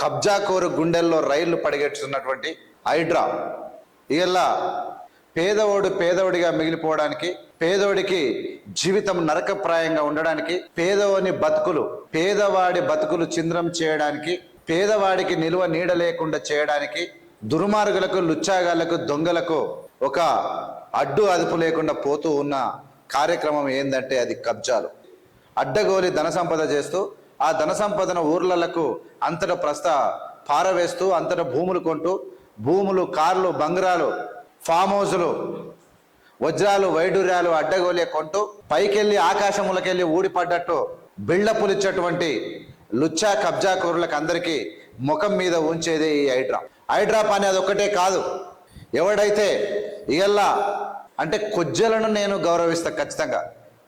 కబ్జాకోరు గుండెల్లో రైళ్ళు పడిగెట్టుతున్నటువంటి హైడ్రా. ఇలా పేదవాడు పేదవాడిగా మిగిలిపోవడానికి పేదోడికి జీవితం నరకప్రాయంగా ఉండడానికి పేదవాని బతుకులు పేదవాడి బతుకులు చింద్రం చేయడానికి పేదవాడికి నిలువ నీడ లేకుండా చేయడానికి దుర్మార్గులకు లుచ్చాగాళ్ళకు దొంగలకు ఒక అడ్డు అదుపు లేకుండా పోతూ ఉన్న కార్యక్రమం ఏంటంటే అది కబ్జాలు. అడ్డగోలి ధన సంపద చేస్తూ ఆ ధన సంపదను ఊర్లలకు అంతట ప్రస్త పారవేస్తూ అంతట భూములు కొంటూ భూములు కార్లు బంగారాలు ఫామ్ హౌసులు వజ్రాలు వైడూర్యాలు అడ్డగోలే కొంటూ పైకెళ్ళి ఆకాశములకెళ్ళి ఊడిపడ్డట్టు బిల్డప్పులు ఇచ్చేటువంటి లుచ్చా కబ్జా కూరలకు అందరికీ ముఖం మీద ఉంచేదే ఈ హైడ్రా. హైడ్రా అనేది అది ఒక్కటే కాదు. ఎవడైతే ఇయల్లా అంటే కొజ్జలను నేను గౌరవిస్తా ఖచ్చితంగా.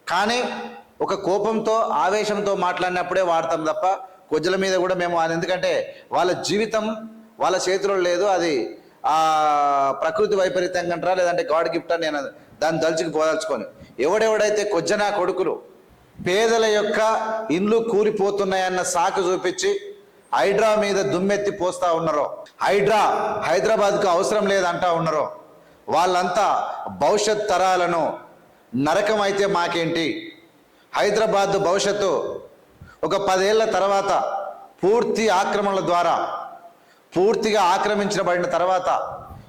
కానీ ఒక కోపంతో ఆవేశంతో మాట్లాడినప్పుడే వాడతాం తప్ప కొజ్జల మీద కూడా మేము అది ఎందుకంటే వాళ్ళ జీవితం వాళ్ళ చేతిలో లేదు. అది ఆ ప్రకృతి వైపరీత్యంగా అంటారా? లేదంటే గాడ్ గిఫ్ట్ అని నేను దాన్ని దలుచుకు పోదలుచుకొని. ఎవడెవడైతే కొజ్జన కొడుకులు పేదల యొక్క ఇండ్లు కూలిపోతున్నాయన్న సాకు చూపించి హైడ్రా మీద దుమ్మెత్తి పోస్తా ఉన్నారో హైడ్రా హైదరాబాద్కు అవసరం లేదంటా ఉన్నారో వాళ్ళంతా భవిష్యత్ తరాలను నరకం అయితే మాకేంటి? హైదరాబాద్ భవిష్యత్తు ఒక పదేళ్ళ తర్వాత పూర్తి ఆక్రమణల ద్వారా పూర్తిగా ఆక్రమించబడిన తర్వాత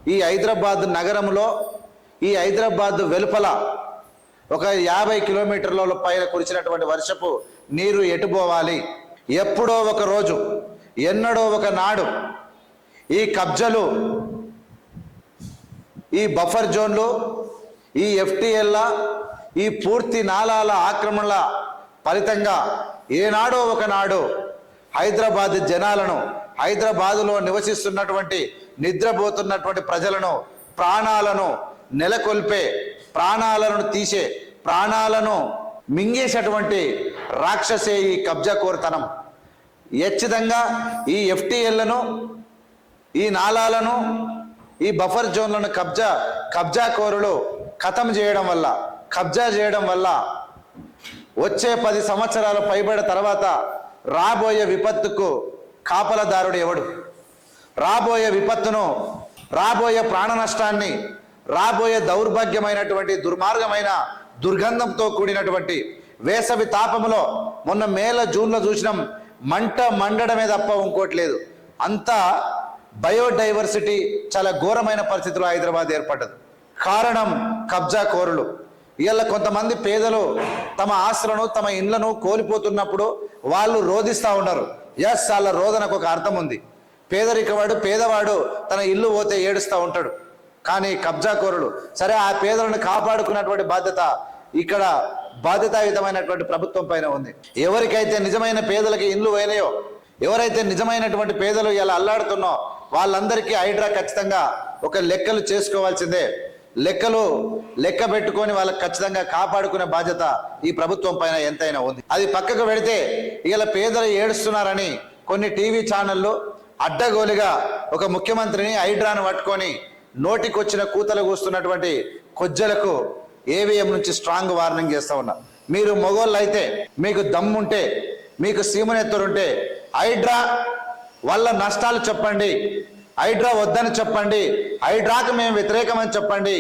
ఈ హైదరాబాద్ నగరంలో ఈ హైదరాబాద్ వెలుపల ఒక యాభై కిలోమీటర్ల పైన కురిచినటువంటి వర్షపు నీరు ఎటుపోవాలి ఎప్పుడో ఒక రోజు ఎన్నడో ఒక నాడు ఈ కబ్జలు ఈ బఫర్ జోన్లు ఈ ఎఫ్టీఎల్లా ఈ పూర్తి నాలాల ఆక్రమణల ఫలితంగా ఏనాడో ఒకనాడు హైదరాబాద్ జనాలను హైదరాబాదులో నివసిస్తున్నటువంటి నిద్రపోతున్నటువంటి ప్రజలను ప్రాణాలను నెలకొల్పే ప్రాణాలను తీసే ప్రాణాలను మింగేసేటువంటి రాక్షసే ఈ కబ్జా కోరతనం. ఖచ్చితంగా ఈ ఎఫ్టిఎల్లను ఈ నాలాలను ఈ బఫర్ జోన్లను కబ్జా కబ్జా కోరులు ఖతం చేయడం వల్ల కబ్జా చేయడం వల్ల వచ్చే పది సంవత్సరాలు పైబడిన తర్వాత రాబోయే విపత్తుకు కాపలదారుడు ఎవడు? రాబోయే విపత్తును రాబోయే ప్రాణ నష్టాన్ని రాబోయే దౌర్భాగ్యమైనటువంటి దుర్మార్గమైన దుర్గంధంతో కూడినటువంటి వేసవి తాపములో మొన్న మేల జూన్లో చూసినాం మంట మండడమే తప్ప ఇంకోటి లేదు. అంతా బయోడైవర్సిటీ చాలా ఘోరమైన పరిస్థితిలో హైదరాబాద్ ఏర్పడ్డది. కారణం కబ్జా కోరులు. ఇవాళ కొంతమంది పేదలు తమ ఆస్తులను తమ ఇండ్లను కోల్పోతున్నప్పుడు వాళ్ళు రోధిస్తూ ఉన్నారు. ఎస్ వాళ్ళ రోదనకు ఒక అర్థం ఉంది. పేదరికవాడు పేదవాడు తన ఇల్లు పోతే ఏడుస్తూ ఉంటాడు. కానీ కబ్జాకోరులు సరే ఆ పేదలను కాపాడుకున్నటువంటి బాధ్యత ఇక్కడ బాధ్యతాయుతమైనటువంటి ప్రభుత్వం పైన ఉంది. ఎవరికైతే నిజమైన పేదలకి ఇల్లు పోయినాయో ఎవరైతే నిజమైనటువంటి పేదలు ఇలా అల్లాడుతున్నో వాళ్ళందరికీ హైడ్రా ఖచ్చితంగా ఒక లెక్కలు చేసుకోవాల్సిందే. లెక్కలు లెక్క పెట్టుకొని వాళ్ళకి ఖచ్చితంగా కాపాడుకునే బాధ్యత ఈ ప్రభుత్వం పైన ఎంతైనా ఉంది. అది పక్కకు పెడితే ఇలా పేదలు ఏడుస్తున్నారని కొన్ని టీవీ ఛానళ్ళు అడ్డగోలుగా ఒక ముఖ్యమంత్రిని హైడ్రాను పట్టుకొని నోటికొచ్చిన కూతలు కూస్తున్నటువంటి కొజ్జలకు ఏవిఎం నుంచి స్ట్రాంగ్ వార్నింగ్ చేస్తా ఉన్నా. మీరు మొగోళ్ళు అయితే మీకు దమ్ముంటే మీకు సీమనెత్తురుంటే హైడ్రా వల్ల నష్టాలు చెప్పండి. హైడ్రా వద్దని చెప్పండి. హైడ్రాకు మేము వ్యతిరేకమని చెప్పండి.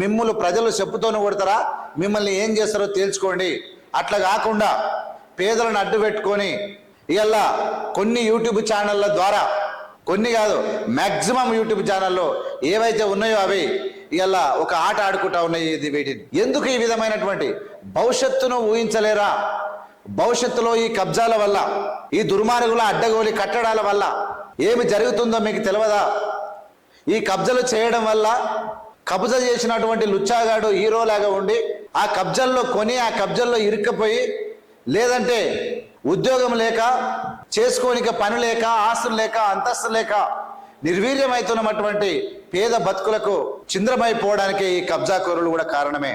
మిమ్మల్ని ప్రజలు చెప్పుతోనే కొడతారా? మిమ్మల్ని ఏం చేస్తారో తేల్చుకోండి. అట్లా కాకుండా పేదలను అడ్డు పెట్టుకొని ఇవాళ కొన్ని యూట్యూబ్ ఛానళ్ళ ద్వారా కొన్ని కాదు మ్యాక్సిమం యూట్యూబ్ ఛానల్లో ఏవైతే ఉన్నాయో అవి ఇవాళ ఒక ఆట ఆడుకుంటా ఉన్నాయి ఇది వీటిని. ఎందుకు ఈ విధమైనటువంటి? భవిష్యత్తును ఊహించలేరా? భవిష్యత్తులో ఈ కబ్జాల వల్ల ఈ దుర్మార్గుల అడ్డగోలి కట్టడాల వల్ల ఏమి జరుగుతుందో మీకు తెలియదా ఈ కబ్జలు చేయడం వల్ల కబ్జా చేసినటువంటి లుచ్చాగాడు హీరోలాగా ఉండి ఆ కబ్జల్లో కొని ఆ కబ్జల్లో ఇరుక్కపోయి లేదంటే ఉద్యోగం లేక చేసుకోనిక పని లేక ఆస్తులు లేక అంతస్తు లేక నిర్వీర్యమవుతున్నటువంటి పేద బతుకులకు చింద్రమైపోవడానికి ఈ కబ్జా కోరులు కూడా కారణమే.